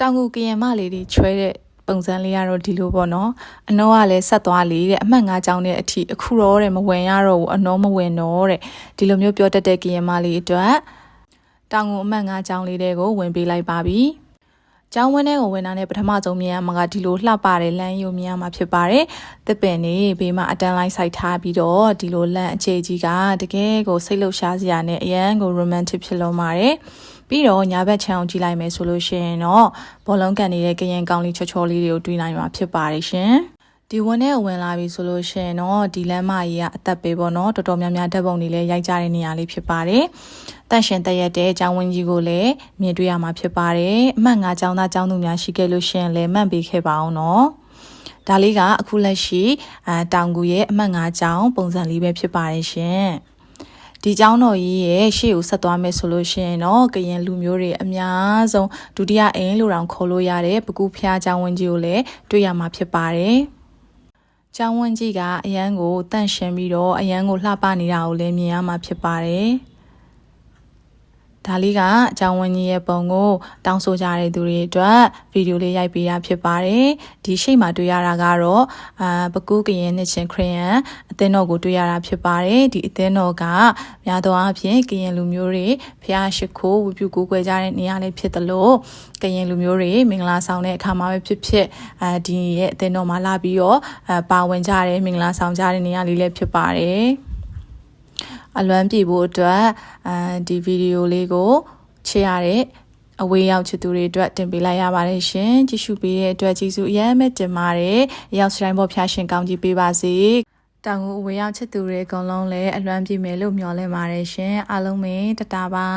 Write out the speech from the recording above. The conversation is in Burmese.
တောင်ကူကရင်မလေးတွေချွဲတဲ့ပုံစံလေးကတော့ဒီလိုပေါ့နော်အနောကလည်းဆက်သွားလေတဲ့အမှတ်၅ကြောင်းတဲ့အထိအခုတော့တဲ့မဝင်ရတော့ဘူးအနောမဝင်တော့တဲ့ဒီလိုမျိုးပြောတတ်တဲ့ကရင်မလေးအတွက်တောင်ကူအမှတ်၅ကြောင်းလေးတွေကိုဝင်ပေးလိုက်ပါပြီကျောင်းဝင်းထဲကိုဝင်တာနဲ့ပထမဆုံးမြင်ရမှာကဒီလိုလှပတဲ့လမ်းယုံမြင်ရမှာဖြစ်ပါတယ်။တစ်ပင်နေဘေးမှာအတန်းလိုက်စိုက်ထားပြီးတော့ဒီလိုလမ်းအခြေကြီးကတကယ်ကိုစိတ်လှုပ်ရှားစရာနဲ့အရန်ကို romantic ဖြစ်လုံးပါတယ်။ ပြီးတော့ညာဘက်ခြမ်းကိုကြည့်လိုက်မယ်ဆိုလို့ရှိရင်တော့ဘောလုံးကန်နေတဲ့ကရင်ကောင်းလေးချောချောလေးတွေကိုတွေ့နိုင်မှာဖြစ်ပါတယ်ရှင်။ဒီဝန်ထဲကိုဝင်လာပြီဆိုလို့ရှိရင်တော့ဒီလမ်းမကြီးကအသက်ပဲပေါ့နော်တော်တော်များများဓာတ်ပုံတွေလည်းရိုက်ကြတဲ့နေရာလေးဖြစ်ပါတယ်။တန့်ရှင်တရက်တဲ့အကြောင်းဝင်းကြီးကိုလည်းမြင်တွေ့ရမှာဖြစ်ပါတယ်။အမှတ်ငါကျောင်းသားကျောင်းသူများရှိခဲ့လို့ရှိရင်လည်းမှတ်ပေးခဲ့ပါအောင်နော်။ဒါလေးကအခုလက်ရှိအဲတောင်ကူရဲ့အမှတ်ငါကျောင်းပုံစံလေးပဲဖြစ်ပါတယ်ရှင်။ ဒီเจ้าတော်ကြီးရဲ့ရှေ့ကိုဆက်သွားမယ်ဆိုလို့ရှိရင်တော့ကရင်လူမျိုးတွေအများဆုံးဒုတိယအင်းလိုတောင်ခေါ်လို့ရတဲ့ပကူဖျားเจ้าဝင်းကြီးကိုလည်းတွေ့ရမှာဖြစ်ပါတယ်။ကျောင်းဝင်းကြီးကအရန်ကိုတန့်ရှင်းပြီးတော့အရန်ကိုလှပနေတာကိုလည်းမြင်ရမှာဖြစ်ပါတယ်။ ဒါလေးကအကြောင်းဝင်းကြီးရဲ့ပုံကိုတောင်းဆိုကြတဲ့သူတွေအတွက်ဗီဒီယိုလေးရိုက်ပေးတာဖြစ်ပါတယ်။ဒီရှိတ်မှာတွေ့ရတာကတော့အာပကူးကရင်နှစ်ချင်းခရီးယန်အသင်းတော်ကိုတွေ့ရတာဖြစ်ပါတယ်။ဒီအသင်းတော်ကများသောအားဖြင့်ကရင်လူမျိုးတွေဖျားရှိခိုးဝပြုကိုးကွယ်ကြတဲ့နေရာလေးဖြစ်သလိုကရင်လူမျိုးတွေမင်္ဂလာဆောင်တဲ့အခါမှာပဲဖြစ်ဖြစ်အဲဒီရဲ့အသင်းတော်မှာလာပြီးတော့အပါဝင်ကြတဲ့မင်္ဂလာဆောင်ကြတဲ့နေရာလေးလည်းဖြစ်ပါတယ်။ အလွမ်းပြေဖို့အတွက်အဲဒီဗီဒီယိုလေးကိုချေရတဲ့အဝေးရောက်ချစ်သူတွေအတွက်တင်ပေးလိုက်ရပါတယ်ရှင်ကြည့်ရှုပေးတဲ့အတွက်ကျေးဇူးအများမဲ့တင်ပါတယ်ရောက်စတိုင်းပေါ်ဖျားရှင်ကောင်းကြီးပေးပါစေတောင်ကိုအဝေးရောက်ချစ်သူတွေအကုန်လုံးလည်းအလွမ်းပြေမယ်လို့မျှော်လင့်ပါတယ်ရှင်အားလုံးပဲတတာပါ